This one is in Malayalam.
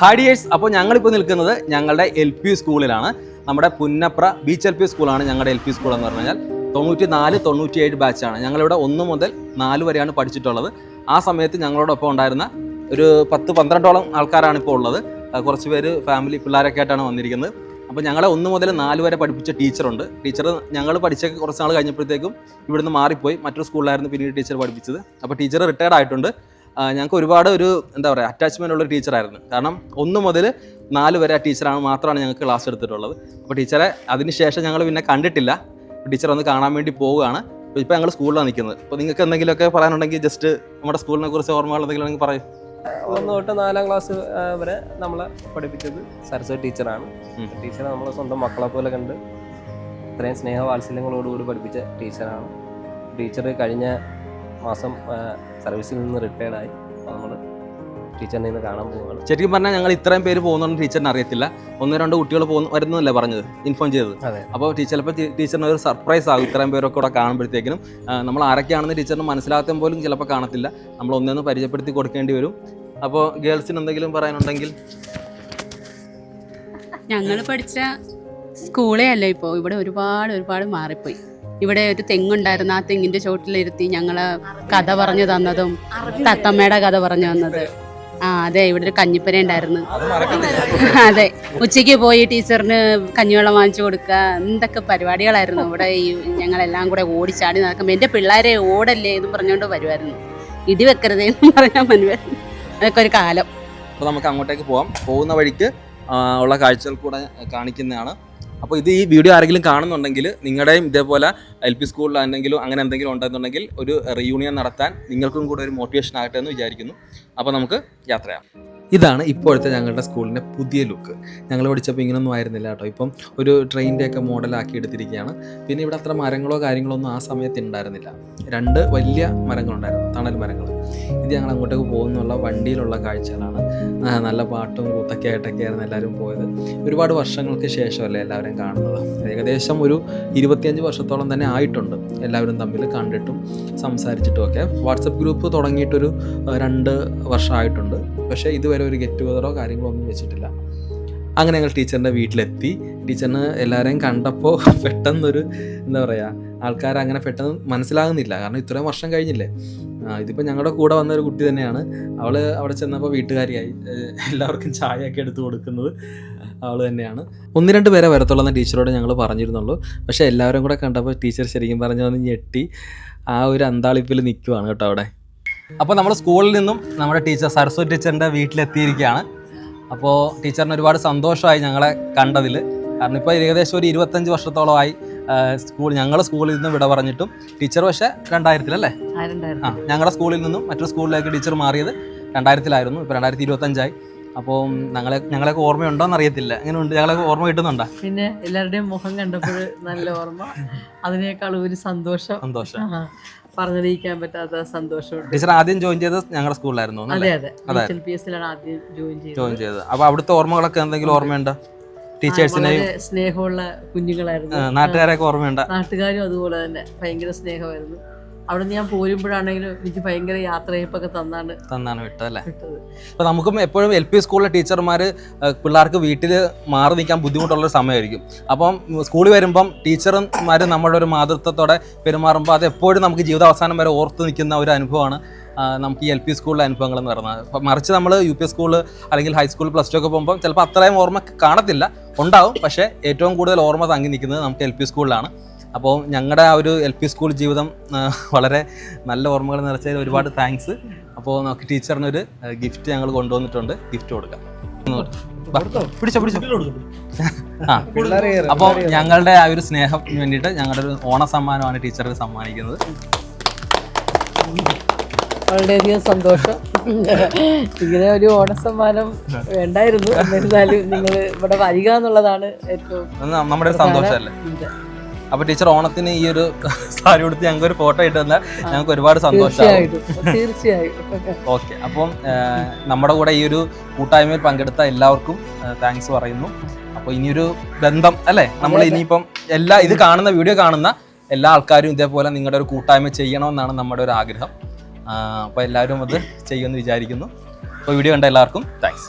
ഹാഡിയേഴ്സ് അപ്പോൾ ഞങ്ങളിപ്പോൾ നിൽക്കുന്നത് ഞങ്ങളുടെ എൽ പി സ്കൂളിലാണ്. നമ്മുടെ പുന്നപ്ര ബീച്ച് എൽ പി സ്കൂളാണ് ഞങ്ങളുടെ എൽ പി സ്കൂൾ എന്ന് പറഞ്ഞു കഴിഞ്ഞാൽ തൊണ്ണൂറ്റി നാല് തൊണ്ണൂറ്റി ഏഴ് ബാച്ചാണ് ഞങ്ങളിവിടെ ഒന്ന് മുതൽ നാല് വരെയാണ് പഠിച്ചിട്ടുള്ളത്. ആ സമയത്ത് ഞങ്ങളോടൊപ്പം ഉണ്ടായിരുന്ന ഒരു പത്ത് പന്ത്രണ്ടോളം ആൾക്കാരാണ് ഇപ്പോൾ ഉള്ളത്. കുറച്ച് പേര് ഫാമിലി പിള്ളേരൊക്കെ ആയിട്ടാണ് വന്നിരിക്കുന്നത്. അപ്പോൾ ഞങ്ങളെ ഒന്ന് മുതൽ നാല് വരെ പഠിപ്പിച്ച ടീച്ചറുണ്ട് ടീച്ചർ ഞങ്ങൾ പഠിച്ച കുറച്ച് നാൾ കഴിഞ്ഞപ്പോഴത്തേക്കും ഇവിടുന്ന് മാറിപ്പോയി. മറ്റൊരു സ്കൂളിലായിരുന്നു പിന്നീട് ടീച്ചർ പഠിപ്പിച്ചത്. അപ്പോൾ ടീച്ചർ റിട്ടയർഡ് ആയിട്ടുണ്ട്. ഞങ്ങൾക്ക് ഒരുപാട് ഒരു എന്താ പറയുക അറ്റാച്ച്മെന്റ് ഉള്ള ടീച്ചറായിരുന്നു കാരണം ഒന്ന് മുതൽ നാല് വരെ ആ ടീച്ചറാണ് മാത്രമാണ് ഞങ്ങൾക്ക് ക്ലാസ് എടുത്തിട്ടുള്ളത്. അപ്പോൾ ടീച്ചറെ അതിന് ശേഷം ഞങ്ങൾ പിന്നെ കണ്ടിട്ടില്ല. ടീച്ചർ ഒന്ന് കാണാൻ വേണ്ടി പോവുകയാണ്. അപ്പോൾ ഇപ്പോൾ ഞങ്ങൾ സ്കൂളിലാണ് നിൽക്കുന്നത്. അപ്പോൾ നിങ്ങൾക്ക് എന്തെങ്കിലുമൊക്കെ പറയാനുണ്ടെങ്കിൽ ജസ്റ്റ് നമ്മുടെ സ്കൂളിനെ കുറിച്ച് ഓർമ്മകൾ എന്തെങ്കിലും പറയും. ഒന്ന് തൊട്ട് നാലാം ക്ലാസ് വരെ നമ്മളെ പഠിപ്പിച്ചത് സരസ്വതി ടീച്ചറാണ് ടീച്ചർ ടീച്ചറെ നമ്മൾ സ്വന്തം മക്കളെ പോലെ കണ്ട് ഇത്രയും സ്നേഹവാത്സല്യങ്ങളോടുകൂടി പഠിപ്പിച്ച ടീച്ചറാണ്. ടീച്ചർ കഴിഞ്ഞ മാസം സർവീസിൽ നിന്ന് റിട്ടയർഡായി അപ്പോൾ നമ്മൾ ടീച്ചറിനെ ഇന്ന് കാണാൻ പോവുകയാണ്. ശരിക്കും പറഞ്ഞാൽ ഞങ്ങൾ ഇത്രയും പേര് പോകുന്നുണ്ട് ടീച്ചറിന് അറിയത്തില്ല. ഒന്നോ രണ്ടോ കുട്ടികൾ പോകുന്ന വരുന്നതല്ലേ പറഞ്ഞത്? ഇൻഫോം ചെയ്തത്. അപ്പോൾ ടീച്ചർ ചിലപ്പോൾ ടീച്ചറിന് ഒരു സർപ്രൈസ് ആകും ഇത്രയും പേരൊക്കെ കൂടെ കാണുമ്പോഴത്തേക്കിനും. നമ്മൾ ആരൊക്കെയാണെന്ന് ടീച്ചറിന് മനസ്സിലാക്കാൻ പോലും ചിലപ്പോൾ കാണത്തില്ല. നമ്മൾ ഒന്നൊന്ന് പരിചയപ്പെടുത്തി കൊടുക്കേണ്ടി വരും. അപ്പോൾ ഗേൾസിന് എന്തെങ്കിലും പറയാനുണ്ടെങ്കിൽ? ഞങ്ങൾ പഠിച്ച സ്കൂളേ അല്ല ഇപ്പോൾ ഇവിടെ ഒരുപാട് ഒരുപാട് മാറിപ്പോയി. ഇവിടെ ഒരു തെങ്ങുണ്ടായിരുന്നു. ആ തെങ്ങിന്റെ ചോട്ടിലിരുത്തി ഞങ്ങൾ കഥ പറഞ്ഞു തന്നതും തത്തമ്മയുടെ കഥ പറഞ്ഞു തന്നത്. ആ അതെ ഇവിടെ ഒരു കഞ്ഞിപ്പര ഉണ്ടായിരുന്നു. അതെ ഉച്ചയ്ക്ക് പോയി ടീച്ചറിന് കഞ്ഞിവെള്ളം വാങ്ങിച്ചു കൊടുക്കുക. എന്തൊക്കെ പരിപാടികളായിരുന്നു ഇവിടെ ഈ ഞങ്ങളെല്ലാം കൂടെ ഓടിച്ചാടി നടക്കുമ്പോൾ എന്റെ പിള്ളേരെ ഓടല്ലേ എന്ന് പറഞ്ഞുകൊണ്ട് വരുമായിരുന്നു ഇടി വെക്കരുതേ എന്ന് പറഞ്ഞാൽ മനുവായിരുന്നു അതൊക്കെ ഒരു കാലം. അപ്പോൾ നമുക്ക് അങ്ങോട്ടേക്ക് പോവാം. പോകുന്ന വഴിക്ക് ഉള്ള കാഴ്ചകൾ കൂടെ കാണിക്കുന്നതാണ്. അപ്പോൾ ഇത് ഈ വീഡിയോ ആരെങ്കിലും കാണുന്നുണ്ടെങ്കിൽ നിങ്ങളുടെയും ഇതേപോലെ എൽ പി സ്കൂളിൽ എന്തെങ്കിലും അങ്ങനെ എന്തെങ്കിലും ഉണ്ടെന്നുണ്ടെങ്കിൽ ഒരു റീയൂണിയൻ നടത്താൻ നിങ്ങൾക്കും കൂടെ ഒരു മോട്ടിവേഷൻ ആകട്ടെ എന്ന് വിചാരിക്കുന്നു. അപ്പോൾ നമുക്ക് യാത്രയാം ഇതാണ് ഇപ്പോഴത്തെ ഞങ്ങളുടെ സ്കൂളിന്റെ പുതിയ ലുക്ക്. ഞങ്ങൾ പഠിച്ചപ്പോൾ ഇങ്ങനൊന്നും ആയിരുന്നില്ല കേട്ടോ. ഇപ്പം ഒരു ട്രെയിനിന്റെ ഒക്കെ മോഡലാക്കി എടുത്തിരിക്കുകയാണ്. പിന്നെ ഇവിടെ അത്ര മരങ്ങളോ കാര്യങ്ങളോ ഒന്നും ആ സമയത്ത് ഉണ്ടായിരുന്നില്ല. രണ്ട് വലിയ മരങ്ങളുണ്ടായിരുന്നു തണൽ മരങ്ങൾ. ഇത് ഞങ്ങൾ അങ്ങോട്ടേക്ക് പോകുന്നുള്ള വണ്ടിയിലുള്ള കാഴ്ചകളാണ്. നല്ല പാട്ടും കൂത്തൊക്കെ ആയിട്ടൊക്കെ ആയിരുന്നു എല്ലാവരും പോയത്. ഒരുപാട് വർഷങ്ങൾക്ക് ശേഷമല്ലേ എല്ലാവരും കാണുന്നത്. ഏകദേശം ഒരു ഇരുപത്തിയഞ്ച് വർഷത്തോളം തന്നെ ആയിട്ടുണ്ട്. എല്ലാവരും തമ്മിൽ കണ്ടിട്ടും സംസാരിച്ചിട്ടും ഒക്കെ വാട്സപ്പ് ഗ്രൂപ്പ് തുടങ്ങിയിട്ടൊരു രണ്ട് വർഷമായിട്ടുണ്ട് പക്ഷേ ഇതുവരെ ഒരു ഗെറ്റ് ടുഗതറോ കാര്യങ്ങളോ ഒന്നും വെച്ചിട്ടില്ല. അങ്ങനെ ഞങ്ങൾ ടീച്ചറിന്റെ വീട്ടിലെത്തി. ടീച്ചറിന് എല്ലാവരെയും കണ്ടപ്പോൾ പെട്ടെന്നൊരു എന്താ പറയുക ആൾക്കാർ അങ്ങനെ പെട്ടെന്ന് മനസ്സിലാകുന്നില്ല. കാരണം ഇത്രയും വർഷം കഴിഞ്ഞില്ലേ. ഇതിപ്പോൾ ഞങ്ങളുടെ കൂടെ വന്ന ഒരു കുട്ടി തന്നെയാണ്. അവൾ അവിടെ ചെന്നപ്പോൾ വീട്ടുകാരിയായി. എല്ലാവർക്കും ചായയൊക്കെ എടുത്തു കൊടുക്കുന്നത് അവൾ തന്നെയാണ്. ഒന്ന് രണ്ട് പേരെ വരത്തുള്ളെന്ന് ടീച്ചറോട് ഞങ്ങൾ പറഞ്ഞിരുന്നുള്ളൂ. പക്ഷേ എല്ലാവരും കൂടെ കണ്ടപ്പോൾ ടീച്ചർ ശരിക്കും പറഞ്ഞു വന്ന് ഞെട്ടി ആ ഒരു അന്താളിപ്പിൽ നിൽക്കുവാണ് കേട്ടോ അവിടെ. അപ്പോൾ നമ്മൾ സ്കൂളിൽ നിന്നും നമ്മുടെ ടീച്ചർ സരസ്വതി ടീച്ചറിന്റെ വീട്ടിലെത്തിയിരിക്കുകയാണ്. അപ്പോൾ ടീച്ചറിന് ഒരുപാട് സന്തോഷമായി ഞങ്ങളെ കണ്ടതിൽ. കാരണം ഇപ്പോൾ ഏകദേശം ഒരു ഇരുപത്തഞ്ച് വർഷത്തോളമായി സ്കൂൾ ഞങ്ങളുടെ സ്കൂളിൽ നിന്നും വിട പറഞ്ഞിട്ടും ടീച്ചർ പക്ഷേ രണ്ടായിരത്തിലല്ലേ ആ ഞങ്ങളുടെ സ്കൂളിൽ നിന്നും മറ്റൊരു സ്കൂളിലേക്ക് ടീച്ചർ മാറിയത് രണ്ടായിരത്തിലായിരുന്നു ഇപ്പോൾ രണ്ടായിരത്തി ഇരുപത്തഞ്ചായി അപ്പോൾ ഞങ്ങളെ ഞങ്ങളെയൊക്കെ ഓർമ്മയുണ്ടോ എന്ന് അറിയത്തില്ല. ഉണ്ട് ഞങ്ങളൊക്കെ ഓർമ്മ കിട്ടുന്നുണ്ടോ? പിന്നെ എല്ലാവരുടെയും മുഖം കണ്ടപ്പോൾ നല്ല ഓർമ്മ. അതിനേക്കാൾ ഒരു സന്തോഷം. സന്തോഷം. പറഞ്ഞറിയിക്കാൻ പറ്റാത്ത സന്തോഷമുണ്ട്. ടീച്ചർ ആദ്യം ജോയിൻ ചെയ്തത് ഞങ്ങളുടെ സ്കൂളിലായിരുന്നു അതെ അതെ. എൽ പി എസിലാണ് ആദ്യം ജോയിൻ ചെയ്തത്. ജോയിൻ ചെയ്തത്. അപ്പോൾ അവിടുത്തെ ഓർമ്മകളൊക്കെ എന്തെങ്കിലും ഓർമ്മയുണ്ടോ? ടീച്ചേഴ്സിനെയും സ്നേഹമുള്ള കുഞ്ഞുങ്ങളായിരുന്നു. ആ, നാട്ടുകാരെയൊക്കെ ഓർമ്മയുണ്ടോ? നാട്ടുകാരും അതുപോലെ തന്നെ. ഭയങ്കര സ്നേഹമായിരുന്നു. അവിടെ നിന്ന് ഞാൻ പോരുമ്പോഴാണെങ്കിലും എനിക്ക് ഭയങ്കര യാത്രയപ്പൊക്കെ തന്നാണ് തന്നാണ് വിട്ടത്. അല്ലേ അപ്പൊ അപ്പോൾ നമുക്കും എപ്പോഴും എൽ പി സ്കൂളിലെ ടീച്ചർമാർ പിള്ളേർക്ക് വീട്ടിൽ മാറി നിൽക്കാൻ ബുദ്ധിമുട്ടുള്ള സമയമായിരിക്കും. അപ്പം സ്കൂളിൽ വരുമ്പം ടീച്ചർമാർ നമ്മുടെ ഒരു മാതൃത്വത്തോടെ പെരുമാറുമ്പോൾ അത് എപ്പോഴും നമുക്ക് ജീവിത അവസാനം വരെ ഓർത്ത് നിൽക്കുന്ന ഒരു അനുഭവമാണ് നമുക്ക് ഈ എൽ പി സ്കൂളിലെ അനുഭവങ്ങൾ എന്ന് പറയുന്നത്. അപ്പം മറിച്ച് നമ്മൾ യു പി സ്കൂൾ അല്ലെങ്കിൽ ഹൈസ്കൂൾ പ്ലസ് ടു ഒക്കെ പോകുമ്പോൾ ചിലപ്പോൾ അത്രയും ഓർമ്മ കാണത്തില്ല. ഉണ്ടാവും പക്ഷേ ഏറ്റവും കൂടുതൽ ഓർമ്മ തങ്ങി നിൽക്കുന്നത് നമുക്ക് എൽ പി സ്കൂളിലാണ്. അപ്പോൾ ഞങ്ങളുടെ ആ ഒരു എൽ പി സ്കൂൾ ജീവിതം വളരെ നല്ല ഓർമ്മകൾ നിറച്ചതിൽ ഒരുപാട് താങ്ക്സ് അപ്പോൾ നമുക്ക് ടീച്ചറിനൊരു ഗിഫ്റ്റ് ഞങ്ങൾ കൊണ്ടുവന്നിട്ടുണ്ട്. ഗിഫ്റ്റ് കൊടുക്കാം. പിടിച്ചോ പിടിച്ചോ. ആ. അപ്പോൾ ഞങ്ങളുടെ ആ ഒരു സ്നേഹം വേണ്ടിയിട്ട് ഞങ്ങളുടെ ഒരു ഓണ സമ്മാനമാണ് ടീച്ചറിന് സമ്മാനിക്കുന്നത്. വളരെയധികം സന്തോഷം. ഇങ്ങനെ ഒരു ഓണസമ്മാനം വേണ്ടായിരുന്നു. എന്നിരുന്നാലും നിങ്ങൾ ഇവിടെ വരിക എന്നുള്ളതാണ് ഏറ്റവും നമ്മുടെ സന്തോഷമല്ലേ. അപ്പോൾ ടീച്ചർ ഓണത്തിന് ഈ ഒരു സാരി കൊടുത്ത് ഞങ്ങൾക്ക് ഒരു ഫോട്ടോ ഇട്ട് തന്നാൽ ഞങ്ങൾക്ക് ഒരുപാട് സന്തോഷമാണ് തീർച്ചയായും. ഓക്കെ അപ്പം നമ്മുടെ കൂടെ ഈ ഒരു കൂട്ടായ്മയിൽ പങ്കെടുത്ത എല്ലാവർക്കും താങ്ക്സ് പറയുന്നു. അപ്പോൾ ഇനിയൊരു ബന്ധം അല്ലേ? നമ്മൾ ഇനിയിപ്പം എല്ലാ ഇത് കാണുന്ന വീഡിയോ കാണുന്ന എല്ലാ ആൾക്കാരും ഇതേപോലെ നിങ്ങളുടെ ഒരു കൂട്ടായ്മ ചെയ്യണമെന്നാണ് നമ്മുടെ ഒരു ആഗ്രഹം. അപ്പോൾ എല്ലാവരും അത് ചെയ്യുമെന്ന് വിചാരിക്കുന്നു. അപ്പോൾ വീഡിയോ കണ്ട എല്ലാവർക്കും താങ്ക്സ്